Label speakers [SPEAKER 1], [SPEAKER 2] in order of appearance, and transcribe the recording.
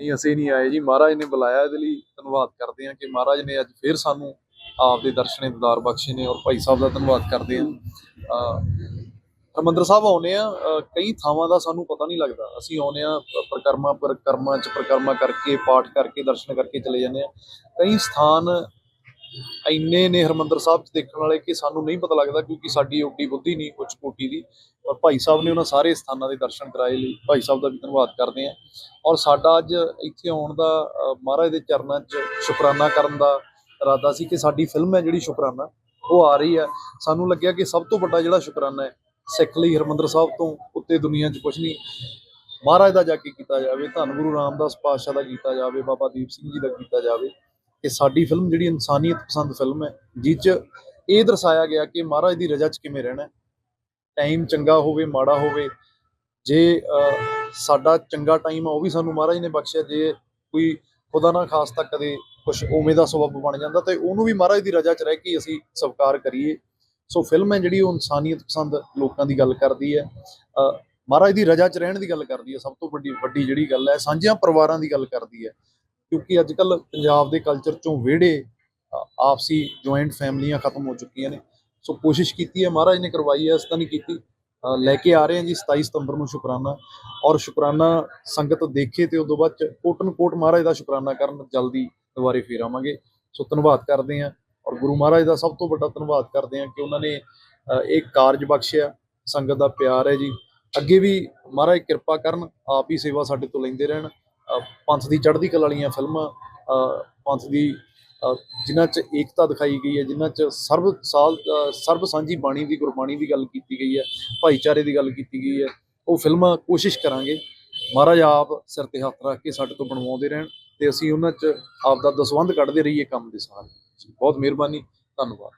[SPEAKER 1] ਨਹੀਂ, ਅਸੀਂ ਨਹੀਂ ਆਏ ਜੀ। ਮਹਾਰਾਜ ਨੇ ਬੁਲਾਇਆ ਇਹਦੇ ਲਈ। ਧੰਨਵਾਦ ਕਰਦੇ ਹਾਂ ਕਿ ਮਹਾਰਾਜ ਨੇ ਅੱਜ ਫੇਰ ਸਾਨੂੰ ਆਪ ਦੇ ਦਰਸ਼ਨੇ ਦਿਦਾਰ ਬਖਸ਼ੇ ਨੇ ਔਰ ਭਾਈ ਸਾਹਿਬ ਦਾ ਧੰਨਵਾਦ ਕਰਦੇ ਹਾਂ। ਅਹ, ਹਰਿਮੰਦਰ ਸਾਹਿਬ ਆਉਨੇ ਆ ਅਹ, ਕਈ ਥਾਵਾਂ ਦਾ ਸਾਨੂੰ ਪਤਾ ਨਹੀਂ ਲੱਗਦਾ। ਅਸੀਂ ਆਉਨੇ ਆ ਪ੍ਰਕਰਮਾ ਪ੍ਰਕਰਮਾ ਚ ਪ੍ਰਕਰਮਾ ਕਰਕੇ, ਪਾਠ ਕਰਕੇ, ਦਰਸ਼ਨ ਕਰਕੇ ਚਲੇ ਜਾਂਦੇ ਆ ਕਈ ਸਥਾਨ ਇੰਨੇ ਨੇ ਹਰਿਮੰਦਰ ਸਾਹਿਬ ਚ ਦੇਖਣ ਵਾਲੇ ਕਿ ਸਾਨੂੰ ਨਹੀਂ ਪਤਾ ਲੱਗਦਾ ਕਿਉਂਕਿ ਸਾਡੀ ਓਡੀ ਬੁੱਧੀ ਨਹੀਂ ਉੱਚ ਕੋਟੀ ਦੀ। ਪਰ ਭਾਈ ਸਾਹਿਬ ਨੇ ਉਹਨਾਂ ਸਾਰੇ ਸਥਾਨਾਂ ਦੇ ਦਰਸ਼ਨ ਕਰਾਏ ਲਈ। ਭਾਈ ਸਾਹਿਬ ਦਾ ਵੀ ਧੰਨਵਾਦ ਕਰਦੇ ਆ ਔਰ ਸਾਡਾ ਅੱਜ ਇੱਥੇ ਆਉਣ ਦਾ ਮਹਾਰਾਜ ਦੇ ਚਰਨਾਂ 'ਚ ਸ਼ੁਕਰਾਨਾ ਕਰਨ ਦਾ ਇਰਾਦਾ ਸੀ ਕਿ ਸਾਡੀ ਫਿਲਮ ਹੈ ਜਿਹੜੀ ਸ਼ੁਕਰਾਨਾ, ਉਹ ਆ ਰਹੀ ਹੈ। ਸਾਨੂੰ ਲੱਗਿਆ ਕਿ ਸਭ ਤੋਂ ਵੱਡਾ ਜਿਹੜਾ ਸ਼ੁਕਰਾਨਾ ਹੈ, ਸਿੱਖ ਲਈ ਹਰਮੰਦਰ ਸਾਹਿਬ ਤੋਂ ਉੱਤੇ ਦੁਨੀਆ 'ਚ ਕੁਝ ਨਹੀਂ। ਮਹਾਰਾਜ ਦਾ ਜਾ ਕੇ ਕੀਤਾ ਜਾਵੇ, ਧੰਨ ਗੁਰੂ ਰਾਮਦਾਸ ਪਾਤਸ਼ਾਹ ਦਾ ਕੀਤਾ ਜਾਵੇ, ਬਾਬਾ ਦੀਪ ਸਿੰਘ ਜੀ ਦਾ ਕੀਤਾ ਜਾਵੇ। ਕਿ ਸਾਡੀ ਫਿਲਮ ਜਿਹੜੀ ਇਨਸਾਨੀਅਤ ਪਸੰਦ ਫਿਲਮ ਹੈ ਜਿਸ 'ਚ ਇਹ ਦਰਸਾਇਆ ਗਿਆ ਕਿ ਮਹਾਰਾਜ ਦੀ ਰਜ਼ਾ 'ਚ ਕਿਵੇਂ ਰਹਿਣਾ ਟਾਈਮ ਚੰਗਾ ਹੋਵੇ, ਮਾੜਾ ਹੋਵੇ, ਜੇ ਸਾਡਾ ਚੰਗਾ ਟਾਈਮ ਆ, ਉਹ ਵੀ ਸਾਨੂੰ ਮਹਾਰਾਜ ਨੇ ਬਖਸ਼ਿਆ, ਜੇ ਕੋਈ ਖੁਦਾ ਨਾ ਖਾਸ ਤਾਂ ਕਦੇ ਕੁਝ ਉਵੇਂ ਦਾ ਸਬਬ ਬਣ ਜਾਂਦਾ, ਤੇ ਉਹਨੂੰ ਵੀ ਮਹਾਰਾਜ ਦੀ ਰਜ਼ਾ 'ਚ ਰਹਿ ਕੇ ਅਸੀਂ ਸਵਕਾਰ ਕਰੀਏ। ਸੋ ਫਿਲਮ ਹੈ ਜਿਹੜੀ ਉਹ ਇਨਸਾਨੀਅਤ ਪਸੰਦ ਲੋਕਾਂ ਦੀ ਗੱਲ ਕਰਦੀ ਹੈ। ਮਹਾਰਾਜ ਦੀ ਰਜ਼ਾ 'ਚ ਰਹਿਣ ਦੀ ਗੱਲ ਕਰਦੀ ਹੈ, ਸਭ ਤੋਂ ਵੱਡੀ ਵੱਡੀ ਜਿਹੜੀ ਗੱਲ ਹੈ, ਸਾਂਝਿਆਂ ਪਰਿਵਾਰਾਂ ਦੀ ਗੱਲ ਕਰਦੀ ਹੈ। ਕਿਉਂਕਿ ਅੱਜ ਕੱਲ ਪੰਜਾਬ ਦੇ ਕਲਚਰ 'ਚੋਂ ਵਿਹੜੇ ਆਪਸੀ ਜੁਆਇੰਟ ਫੈਮਲੀਆਂ ਖਤਮ ਹੋ ਚੁੱਕੀਆਂ ਨੇ। ਸੋ ਕੋਸ਼ਿਸ਼ ਕੀਤੀ ਹੈ, ਮਹਾਰਾਜ ਨੇ ਕਰਵਾਈ ਹੈ, ਇਸ ਤਾਂ ਨਹੀਂ ਕੀਤੀ। ਲੈ ਕੇ ਆ ਰਹੇ ਹਾਂ ਜੀ 27 ਸਤੰਬਰ ਨੂੰ ਸ਼ੁਕਰਾਨਾ। ਔਰ ਸ਼ੁਕਰਾਨਾ ਸੰਗਤ ਦੇਖੇ ਤੇ ਉਦੋਂ ਬਾਅਦ ਚ ਕੋਟਨ ਕੋਟ ਮਹਾਰਾਜ ਦਾ ਸ਼ੁਕਰਾਨਾ ਕਰਨ ਜਲਦੀ ਦੁਬਾਰੇ ਫੇਰ ਆਵਾਂਗੇ। ਸੋ ਧੰਨਵਾਦ ਕਰਦੇ ਹਾਂ। ਔਰ ਗੁਰੂ ਮਹਾਰਾਜ ਦਾ ਸਭ ਤੋਂ ਵੱਡਾ ਧੰਨਵਾਦ ਕਰਦੇ ਹਾਂ ਕਿ ਉਹਨਾਂ ਨੇ ਇਹ ਕਾਰਜ ਬਖਸ਼ਿਆ। ਸੰਗਤ ਦਾ ਪਿਆਰ ਹੈ ਜੀ। ਅੱਗੇ ਵੀ ਮਹਾਰਾਜ ਕਿਰਪਾ ਕਰਨ, ਆਪ ਹੀ ਸੇਵਾ ਸਾਡੇ ਤੋਂ ਲੈਂਦੇ ਰਹਿਣ। ਪੰਥ ਦੀ ਚੜ੍ਹਦੀ ਕਲਾ ਵਾਲੀਆਂ ਫਿਲਮਾਂ ਪੰਥ ਦੀ ਜਿਨ੍ਹਾਂ 'ਚ ਏਕਤਾ ਦਿਖਾਈ ਗਈ ਹੈ, ਜਿਨ੍ਹਾਂ 'ਚ ਸਰਬ ਸਾਲ ਸਰਬ ਸਾਂਝੀ ਬਾਣੀ ਦੀ, ਗੁਰਬਾਣੀ ਦੀ ਗੱਲ ਕੀਤੀ ਗਈ ਹੈ, ਭਾਈਚਾਰੇ ਦੀ ਗੱਲ ਕੀਤੀ ਗਈ ਹੈ, ਉਹ ਫਿਲਮਾਂ ਕੋਸ਼ਿਸ਼ ਕਰਾਂਗੇ। ਮਹਾਰਾਜ ਆਪ ਸਿਰ ਤੇ ਹੱਥ ਰੱਖ ਕੇ ਸਾਡੇ ਤੋਂ ਬਣਵਾਉਂਦੇ ਰਹਿਣ ਤੇ ਅਸੀਂ ਉਹਨਾਂ 'ਚ ਆਪ ਦਾ ਦਸਵੰਧ ਕੱਢਦੇ ਰਹੀਏ ਕੰਮ ਦੇ ਸਾਰ ਬਹੁਤ ਮਿਹਰਬਾਨੀ, ਧੰਨਵਾਦ।